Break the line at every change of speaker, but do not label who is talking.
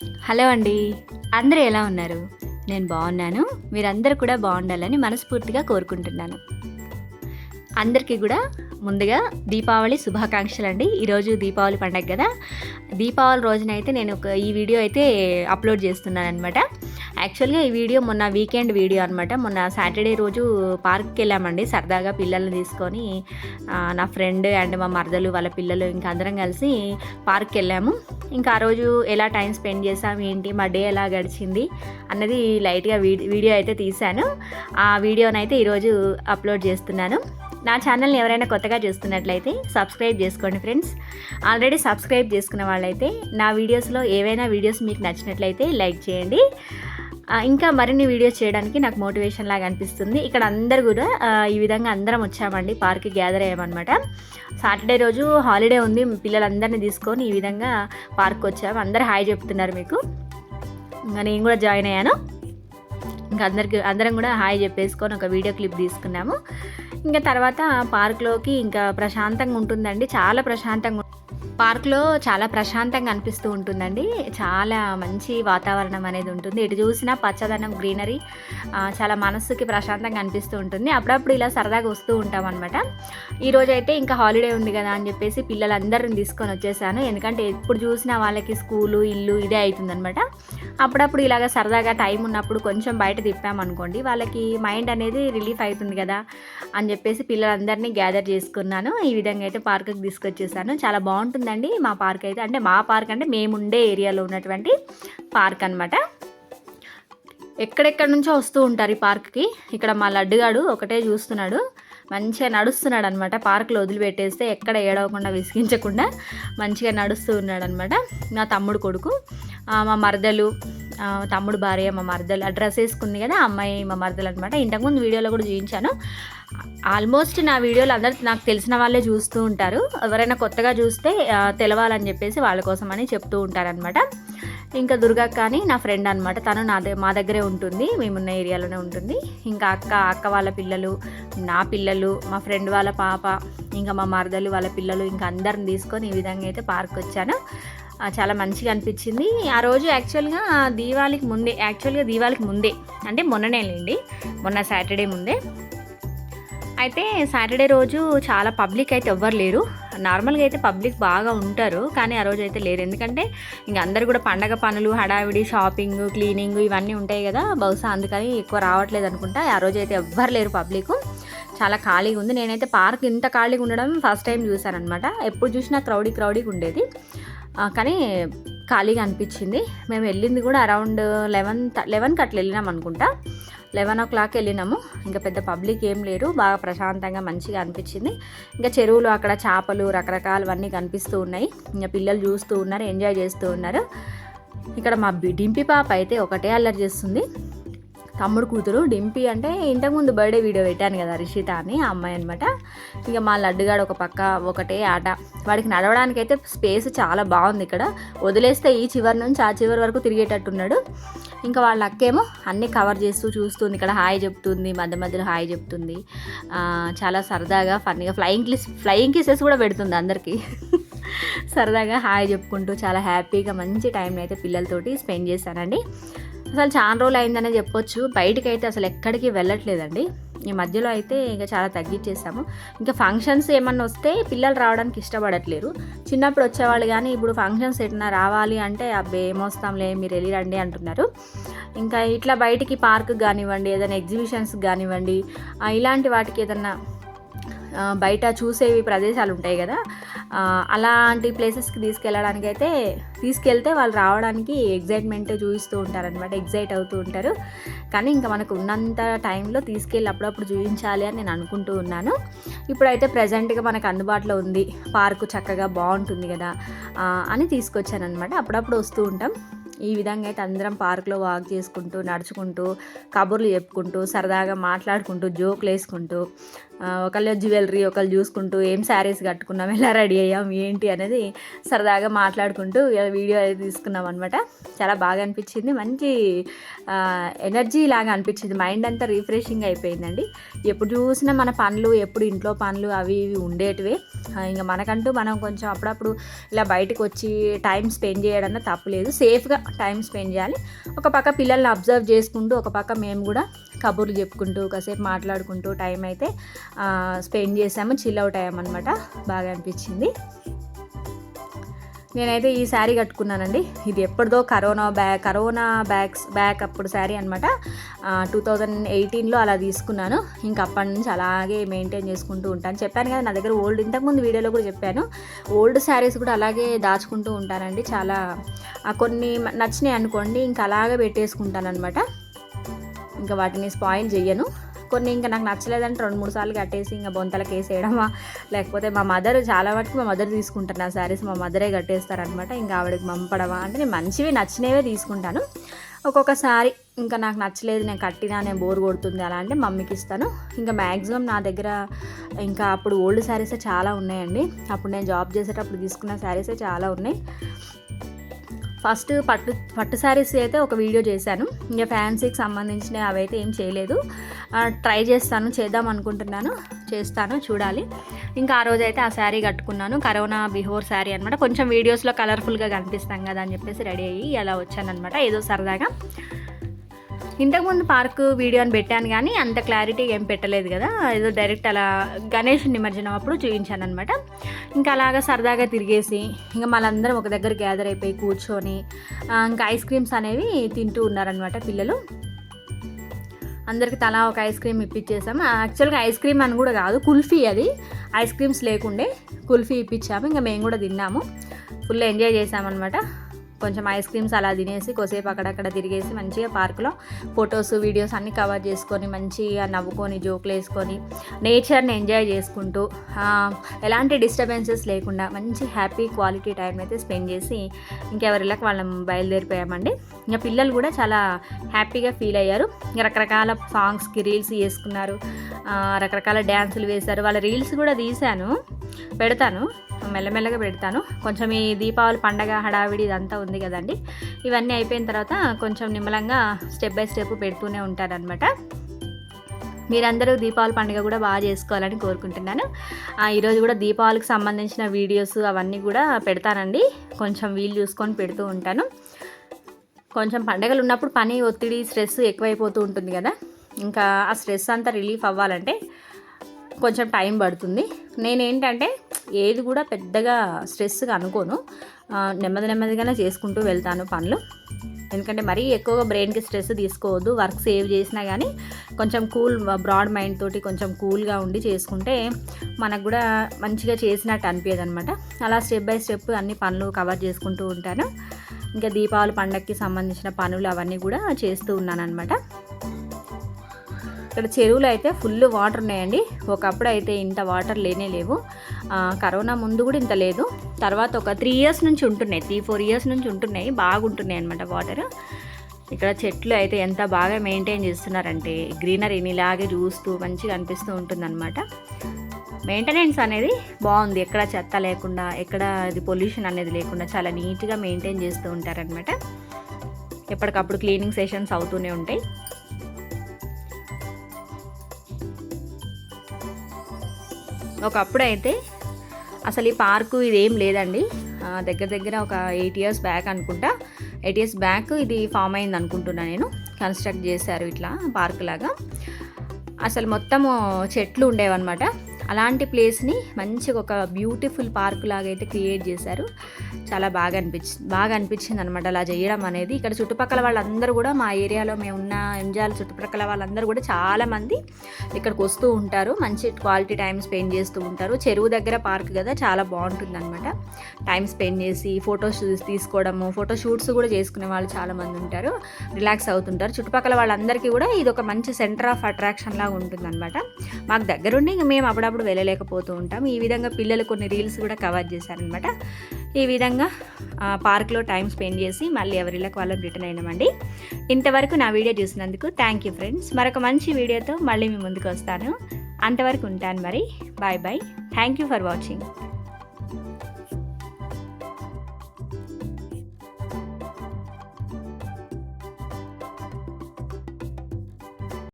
Hello అండి. అందరూ ఎలా ఉన్నారు? నేను బాగున్నాను. మీరందరూ కూడా బాగుండాలని మనస్ఫూర్తిగా కోరుకుంటున్నాను. అందరికీ కూడా ముందుగా దీపావళి శుభాకాంక్షలు అండి ఈరోజు దీపావళి పండగ కదా. దీపావళి రోజునైతే నేను ఒక ఈ వీడియో అయితే అప్లోడ్ చేస్తున్నాను అనమాట యాక్చువల్గా ఈ వీడియో మొన్న వీకెండ్ వీడియో అనమాట మొన్న సాటర్డే రోజు పార్క్కి వెళ్ళామండి. సరదాగా పిల్లల్ని తీసుకొని నా ఫ్రెండ్ అండ్ మా మరదలు వాళ్ళ పిల్లలు ఇంకా అందరం కలిసి పార్క్కి వెళ్ళాము. ఇంకా ఆ రోజు ఎలా టైం స్పెండ్ చేసాం ఏంటి మా డే ఎలా గడిచింది అన్నది లైట్గా వీడియో అయితే తీశాను. ఆ వీడియోనైతే ఈరోజు అప్లోడ్ చేస్తున్నాను. నా ఛానల్ని ఎవరైనా కొత్తగా చూస్తున్నట్లయితే సబ్స్క్రైబ్ చేసుకోండి ఫ్రెండ్స్ ఆల్రెడీ సబ్స్క్రైబ్ చేసుకున్న వాళ్ళైతే నా వీడియోస్లో ఏవైనా వీడియోస్ మీకు నచ్చినట్లయితే లైక్ చేయండి. ఇంకా మరిన్ని వీడియోస్ చేయడానికి నాకు మోటివేషన్ లాగా అనిపిస్తుంది. ఇక్కడ అందరు కూడా ఈ విధంగా అందరం వచ్చామండి పార్క్కి గ్యాదర్ అయ్యామన్నమాట. సాటర్డే రోజు హాలిడే ఉంది పిల్లలందరినీ తీసుకొని ఈ విధంగా పార్క్ వచ్చాము అందరు హాయ్ చెప్తున్నారు మీకు. ఇంకా నేను కూడా జాయిన్ అయ్యాను. ఇంకా అందరికి అందరం కూడా హాయ్ చెప్పేసుకొని ఒక వీడియో క్లిప్ తీసుకున్నాము. ఇంకా తర్వాత పార్క్లోకి ఇంకా ప్రశాంతంగా ఉంటుందండి. చాలా ప్రశాంతంగా పార్క్లో చాలా ప్రశాంతంగా అనిపిస్తూ ఉంటుందండి. చాలా మంచి వాతావరణం అనేది ఉంటుంది. ఎటు చూసినా పచ్చదనం గ్రీనరీ చాలా మనస్సుకి ప్రశాంతంగా అనిపిస్తూ ఉంటుంది. అప్పుడప్పుడు ఇలా సరదాగా వస్తూ ఉంటాం అనమాట ఈరోజు అయితే ఇంకా హాలిడే ఉంది కదా అని చెప్పేసి పిల్లలందరిని తీసుకొని వచ్చేసాను. ఎందుకంటే ఎప్పుడు చూసినా వాళ్ళకి స్కూలు ఇల్లు ఇదే అవుతుందనమాట అప్పుడప్పుడు ఇలాగ సరదాగా టైం ఉన్నప్పుడు కొంచెం బయట తిప్పామనుకోండి వాళ్ళకి మైండ్ అనేది రిలీఫ్ అవుతుంది కదా అని చెప్పేసి పిల్లలందరినీ గ్యాదర్ చేసుకున్నాను. ఈ విధంగా అయితే పార్క్కి తీసుకొచ్చేసాను. చాలా బాగుంటుంది బాగుంటుందండి మా పార్క్ అయితే అంటే మా పార్క్ అంటే మేముండే ఏరియాలో ఉన్నటువంటి పార్క్ అనమాట ఎక్కడెక్కడి నుంచో వస్తూ ఉంటారు ఈ పార్క్కి. ఇక్కడ మా లడ్డుగాడు ఒకటే చూస్తున్నాడు. మంచిగా నడుస్తున్నాడు అనమాట పార్క్లో వదిలిపెట్టేస్తే ఎక్కడ ఏడవకుండా విసిగించకుండా మంచిగా నడుస్తూ ఉన్నాడు అనమాట నా తమ్ముడు కొడుకు. మా మరదలు తమ్ముడు భార్య మా మరదలు. ఆ డ్రెస్ వేసుకుంది కదా అమ్మాయి మా మరదలు అనమాట. ఇంతకుముందు వీడియోలో కూడా చూపించాను. ఆల్మోస్ట్ నా వీడియోలు అందరూ నాకు తెలిసిన వాళ్ళే చూస్తూ ఉంటారు. ఎవరైనా కొత్తగా చూస్తే తెలవాలని చెప్పేసి వాళ్ళ కోసం అని చెప్తూ ఉంటారనమాట. ఇంకా దుర్గా అని నా ఫ్రెండ్ అనమాట తను నా మా దగ్గరే ఉంటుంది. మేమున్న ఏరియాలోనే ఉంటుంది. ఇంకా అక్క అక్క వాళ్ళ పిల్లలు నా పిల్లలు మా ఫ్రెండ్ వాళ్ళ పాప ఇంకా మా మరదలు వాళ్ళ పిల్లలు ఇంకా అందరిని తీసుకొని ఈ విధంగా అయితే పార్క్ వచ్చాను. చాలా మంచిగా అనిపించింది. ఆ రోజు యాక్చువల్గా దీవాళికి ముందే యాక్చువల్గా దీవాళికి ముందే అంటే మొన్ననే లేండి మొన్న సాటర్డే ముందే. అయితే సాటర్డే రోజు చాలా పబ్లిక్ అయితే ఎవ్వరు లేరు. నార్మల్గా అయితే పబ్లిక్ బాగా ఉంటారు కానీ ఆ రోజు అయితే లేరు. ఎందుకంటే ఇంక అందరు కూడా పండగ పనులు హడావిడి షాపింగ్ క్లీనింగ్ ఇవన్నీ ఉంటాయి కదా. బహుశా అందుకని ఎక్కువ రావట్లేదు అనుకుంటా. ఆ రోజు అయితే ఎవ్వరు లేరు పబ్లిక్. చాలా ఖాళీగా ఉంది. నేనైతే పార్క్ ఇంత ఖాళీగా ఉండడం ఫస్ట్ టైం చూశాను అనమాట ఎప్పుడు చూసినా క్రౌడీ క్రౌడీగా ఉండేది. కానీ ఖాళీగా అనిపించింది. మేము వెళ్ళింది కూడా అరౌండ్ లెవెన్ లెవెన్కి అట్లా వెళ్ళినాం అనుకుంటా. లెవెన్ ఓ క్లాక్ వెళ్ళినాము. ఇంకా పెద్ద పబ్లిక్ ఏం లేరు. బాగా ప్రశాంతంగా మంచిగా అనిపించింది. ఇంకా చెరువులు అక్కడ చేపలు రకరకాలవన్నీ కనిపిస్తూ ఉన్నాయి. ఇంకా పిల్లలు చూస్తూ ఉన్నారు ఎంజాయ్ చేస్తూ ఉన్నారు. ఇక్కడ మా బి- డింపి పాప అయితే ఒకటే అల్లరి చేస్తుంది. తమ్ముడు కూతురు డింపి అంటే ఇంతకుముందు బర్త్డే వీడియో పెట్టాను కదా రిషిత అని ఆ అమ్మాయి అనమాట ఇక మా లడ్డుగాడు ఒక పక్క ఒకటే ఆట. వాడికి నడవడానికి అయితే స్పేస్ చాలా బాగుంది ఇక్కడ. వదిలేస్తే ఈ చివరి నుంచి ఆ చివరి వరకు తిరిగేటట్టున్నాడు. ఇంకా వాళ్ళ అక్కేమో అన్నీ కవర్ చేస్తూ చూస్తుంది ఇక్కడ హాయ్ చెప్తుంది మధ్య మధ్యలో హాయ్ చెప్తుంది. చాలా సరదాగా ఫన్నీగా ఫ్లయింగ్ కిస్ ఫ్లయింగ్ కిసెస్ కూడా పెడుతుంది అందరికీ. సరదాగా హాయ్ చెప్పుకుంటూ చాలా హ్యాపీగా మంచి టైంని అయితే పిల్లలతోటి స్పెండ్ చేశానండి. అసలు చాలా రోజులు అయిందనే చెప్పొచ్చు. బయటికి అయితే అసలు ఎక్కడికి వెళ్ళట్లేదండి. ఈ మధ్యలో అయితే ఇంకా చాలా తగ్గించేసాము ఇంకా ఫంక్షన్స్ ఏమన్నా వస్తే పిల్లలు రావడానికి ఇష్టపడట్లేరు. చిన్నప్పుడు వచ్చేవాళ్ళు కానీ ఇప్పుడు ఫంక్షన్స్ ఎట్లా రావాలి అంటే అబ్బే ఏమొస్తాంలే మీరు వెళ్ళి రండి అంటున్నారు. ఇంకా ఇట్లా బయటికి పార్క్ కానివ్వండి ఏదైనా ఎగ్జిబిషన్స్ కానివ్వండి ఇలాంటి వాటికి ఏదన్నా బయట చూసేవి ప్రదేశాలు ఉంటాయి కదా. అలాంటి ప్లేసెస్కి తీసుకెళ్ళడానికి అయితే తీసుకెళ్తే వాళ్ళు రావడానికి ఎగ్జైట్మెంట్ చూపిస్తూ ఉంటారనమాట ఎగ్జైట్ అవుతూ ఉంటారు. కానీ ఇంకా మనకు ఉన్నంత టైంలో తీసుకెళ్ళి అప్పుడప్పుడు చూపించాలి అని నేను అనుకుంటూ ఉన్నాను. ఇప్పుడైతే ప్రజెంట్గా మనకు అందుబాటులో ఉంది. పార్కు చక్కగా బాగుంటుంది కదా అని తీసుకొచ్చానమాట అప్పుడప్పుడు వస్తూ ఉంటాం. ఈ విధంగా అయితే అందరం పార్క్లో వాక్ చేసుకుంటూ నడుచుకుంటూ కబుర్లు చెప్పుకుంటూ సరదాగా మాట్లాడుకుంటూ జోకులు వేసుకుంటూ ఒకళ్ళు జ్యువెలరీ ఒకళ్ళు చూసుకుంటూ ఏం శారీస్ కట్టుకున్నాం ఎలా రెడీ అయ్యాం ఏంటి అనేది సరదాగా మాట్లాడుకుంటూ ఇలా వీడియో అయితే తీసుకున్నాం అనమాట చాలా బాగా అనిపించింది. మంచి ఎనర్జీ లాగా అనిపించింది. మైండ్ అంతా రిఫ్రెషింగ్ అయిపోయిందండి. ఎప్పుడు చూసినా మన పనులు ఎప్పుడు ఇంట్లో పనులు అవి ఇవి ఉండేటివే. ఇంకా మనకంటూ మనం కొంచెం అప్పుడప్పుడు ఇలా బయటకు వచ్చి టైం స్పెండ్ చేయడం తప్పులేదు సేఫ్గా టైం స్పెండ్ చేయాలి. ఒక పక్క పిల్లల్ని అబ్జర్వ్ చేసుకుంటూ ఒక పక్క మేము కూడా కబుర్లు చెప్పుకుంటూ కాసేపు మాట్లాడుకుంటూ టైం అయితే స్పెండ్ చేసాము చిల్ అవుట్ అయ్యామన్నమాట బాగా అనిపించింది. నేనైతే ఈ శారీ కట్టుకున్నానండి. ఇది ఎప్పటిదో corona bag corona bags bag అప్పుడు శారీ అనమాట టూ థౌజండ్ ఎయిటీన్లో అలా తీసుకున్నాను. ఇంకా అప్పటి నుంచి అలాగే మెయింటైన్ చేసుకుంటూ ఉంటాను. చెప్పాను కదా నా దగ్గర ఓల్డ్ ఇంతకుముందు వీడియోలో కూడా చెప్పాను. ఓల్డ్ శారీస్ కూడా అలాగే దాచుకుంటూ ఉంటానండి. చాలా కొన్ని నచ్చినాయి అనుకోండి ఇంకా అలాగే పెట్టేసుకుంటాను అనమాట ఇంకా వాటిని స్పాయిల్ చెయ్యను. కొన్ని ఇంకా నాకు నచ్చలేదంటే రెండు మూడు సార్లు కట్టేసి ఇంకా బొంతలకు వేసేయడమా లేకపోతే మా మదర్ చాలా మటుకు మా మదర్ తీసుకుంటారు. నా శారీస్ మా మదరే కట్టేస్తారనమాట ఇంకా ఆవిడకి పంపడమా అంటే నేను మంచివి నచ్చినవే తీసుకుంటాను. ఒక్కొక్కసారి ఇంకా నాకు నచ్చలేదు నేను కట్టినా నేను బోర్ కొడుతుంది అలా అంటే మమ్మీకి ఇస్తాను. ఇంకా మ్యాక్సిమం నా దగ్గర ఇంకా అప్పుడు ఓల్డ్ శారీసే చాలా ఉన్నాయండి. అప్పుడు నేను జాబ్ చేసేటప్పుడు తీసుకున్న శారీసే చాలా ఉన్నాయి. ఫస్ట్ పట్టు పట్టు శారీస్ అయితే ఒక వీడియో చేశాను. ఇంకా ఫ్యాన్సీకి సంబంధించిన అవైతే ఏం చేయలేదు. ట్రై చేస్తాను చేద్దాం అనుకుంటున్నాను. చేస్తాను చూడాలి. ఇంకా ఆ రోజు అయితే ఆ శారీ కట్టుకున్నాను. కరోనా బిహోర్ శారీ అనమాట కొంచెం వీడియోస్లో కలర్ఫుల్గా కనిపిస్తాం కదా అని చెప్పేసి రెడీ అయ్యి అలా అనమాట ఏదో సరదాగా. ఇంతకుముందు పార్క్ వీడియోని పెట్టాను కానీ అంత క్లారిటీ ఏం పెట్టలేదు కదా. ఏదో డైరెక్ట్ అలా గణేష్ నిమజ్జనం అప్పుడు చూపించాను అనమాట ఇంకా అలాగా సరదాగా తిరిగేసి ఇంకా మళ్ళందరం ఒక దగ్గర గ్యాదర్ అయిపోయి కూర్చొని ఇంకా ఐస్ క్రీమ్స్ అనేవి తింటూ ఉన్నారనమాట పిల్లలు. అందరికి తలా ఒక ఐస్ క్రీమ్ ఇప్పించేసాము యాక్చువల్గా ఐస్ క్రీమ్ అని కూడా కాదు కుల్ఫీ అది. ఐస్ క్రీమ్స్ లేకుండే కుల్ఫీ ఇప్పించాము ఇంకా మేము కూడా తిన్నాము. ఫుల్ ఎంజాయ్ చేసామన్నమాట. కొంచెం ఐస్ క్రీమ్స్ అలా తినేసి కొసేపు అక్కడక్కడ తిరిగేసి మంచిగా పార్కులో ఫొటోస్ వీడియోస్ అన్నీ కవర్ చేసుకొని మంచిగా నవ్వుకొని జోకులు వేసుకొని నేచర్ని ఎంజాయ్ చేసుకుంటూ ఎలాంటి డిస్టర్బెన్సెస్ లేకుండా మంచి హ్యాపీ క్వాలిటీ టైం అయితే స్పెండ్ చేసి ఇంకెవరిళ్ళకి వాళ్ళం బయలుదేరిపోయామండి. ఇంకా పిల్లలు కూడా చాలా హ్యాపీగా ఫీల్ అయ్యారు. రకరకాల సాంగ్స్కి రీల్స్ చేసుకున్నారు. రకరకాల డ్యాన్సులు వేశారు. వాళ్ళ రీల్స్ కూడా తీశాను. పెడతాను. మెల్లమెల్లగా పెడతాను. కొంచెం ఈ దీపావళి పండగ హడావిడి ఇదంతా ఉంది కదండి. ఇవన్నీ అయిపోయిన తర్వాత కొంచెం నిమ్మలంగా స్టెప్ బై స్టెప్ పెడుతూనే ఉంటారనమాట మీరందరూ దీపావళి పండుగ కూడా బాగా చేసుకోవాలని కోరుకుంటున్నాను. ఆ, ఈరోజు కూడా దీపావళికి సంబంధించిన వీడియోస్ అవన్నీ కూడా పెడతానండి. కొంచెం వీలు చూసుకొని పెడుతూ ఉంటాను. కొంచెం పండగలు ఉన్నప్పుడు పని ఒత్తిడి స్ట్రెస్ ఎక్కువైపోతూ ఉంటుంది కదా. ఇంకా ఆ స్ట్రెస్ అంతా రిలీఫ్ అవ్వాలంటే కొంచెం టైం పడుతుంది. నేనేంటంటే ఏది కూడా పెద్దగా స్ట్రెస్గా అనుకోను. నెమ్మది నెమ్మదిగానే చేసుకుంటూ వెళ్తాను పనులు. ఎందుకంటే మరీ ఎక్కువగా బ్రెయిన్కి స్ట్రెస్ తీసుకోవద్దు. వర్క్ సేవ్ చేసినా కానీ కొంచెం కూల్ బ్రాడ్ మైండ్ తోటి కొంచెం కూల్గా ఉండి చేసుకుంటే మనకు కూడా మంచిగా చేసినట్టు అనిపించదు అనమాట అలా స్టెప్ బై స్టెప్ అన్ని పనులు కవర్ చేసుకుంటూ ఉంటాను. ఇంకా దీపావళి పండగకి సంబంధించిన పనులు అవన్నీ కూడా చేస్తూ ఉన్నాను అనమాట ఇక్కడ చెరువులు అయితే ఫుల్ వాటర్ ఉన్నాయండి. ఒకప్పుడు అయితే ఇంత వాటర్ లేనే లేవు. కరోనా ముందు కూడా ఇంత లేదు. తర్వాత ఒక త్రీ ఇయర్స్ నుంచి ఉంటున్నాయి. త్రీ ఫోర్ ఇయర్స్ నుంచి ఉంటున్నాయి. బాగుంటున్నాయి అనమాట వాటర్ ఇక్కడ చెట్లు అయితే ఎంత బాగా మెయింటైన్ చేస్తున్నారంటే గ్రీనరీని ఇలాగే చూస్తూ మంచిగా అనిపిస్తూ ఉంటుందన్నమాట. మెయింటెనెన్స్ అనేది బాగుంది. ఎక్కడ చెత్త లేకుండా ఎక్కడ ఇది పొల్యూషన్ అనేది లేకుండా చాలా నీట్గా మెయింటైన్ చేస్తూ ఉంటారనమాట ఎప్పటికప్పుడు క్లీనింగ్ సెషన్స్ అవుతూనే ఉంటాయి. ఒకప్పుడు అయితే అసలు ఈ పార్కు ఇదేం లేదండి. దగ్గర దగ్గర ఒక ఎయిట్ ఇయర్స్ బ్యాక్ అనుకుంటా. ఎయిట్ ఇయర్స్ బ్యాక్ ఇది ఫామ్ అయింది అనుకుంటున్నా నేను. కన్స్ట్రక్ట్ చేశారు ఇట్లా పార్క్ లాగా. అసలు మొత్తము చెట్లు ఉండేవన్నమాట. అలాంటి ప్లేస్ని మంచిగా ఒక బ్యూటిఫుల్ పార్క్ లాగా అయితే క్రియేట్ చేశారు. చాలా బాగా అనిపించింది బాగా అనిపించింది అనమాట అలా చేయడం అనేది. ఇక్కడ చుట్టుపక్కల వాళ్ళందరూ కూడా మా ఏరియాలో మేము ఉన్న ఎంజాల్ చుట్టుపక్కల వాళ్ళందరూ కూడా చాలామంది ఇక్కడికి వస్తూ ఉంటారు. మంచి క్వాలిటీ టైం స్పెండ్ చేస్తూ ఉంటారు. చెరువు దగ్గర పార్క్ కదా చాలా బాగుంటుంది అనమాట టైం స్పెండ్ చేసి ఫొటోస్ తీసుకోవడము ఫోటో షూట్స్ కూడా చేసుకునే వాళ్ళు చాలామంది ఉంటారు. రిలాక్స్ అవుతుంటారు. చుట్టుపక్కల వాళ్ళందరికీ కూడా ఇది ఒక మంచి సెంటర్ ఆఫ్ అట్రాక్షన్ లాగా ఉంటుంది అనమాట మాకు దగ్గరుండి ఇంక మేము అప్పుడప్పుడు వెళ్ళలేకపోతూ ఉంటాం. ఈ విధంగా పిల్లలు కొన్ని రీల్స్ కూడా కవర్ చేశారనమాట. ఈ విధంగా పార్క్లో టైం స్పెండ్ చేసి మళ్ళీ ఎవరిళ్ళకి వాళ్ళని రిటర్న్ అయినామండి. ఇంతవరకు నా వీడియో చూసినందుకు థ్యాంక్ యూ ఫ్రెండ్స్. మరొక మంచి వీడియోతో మళ్ళీ మీ ముందుకు వస్తాను. అంతవరకు ఉంటాను మరి. Bye bye. Thank you for watching.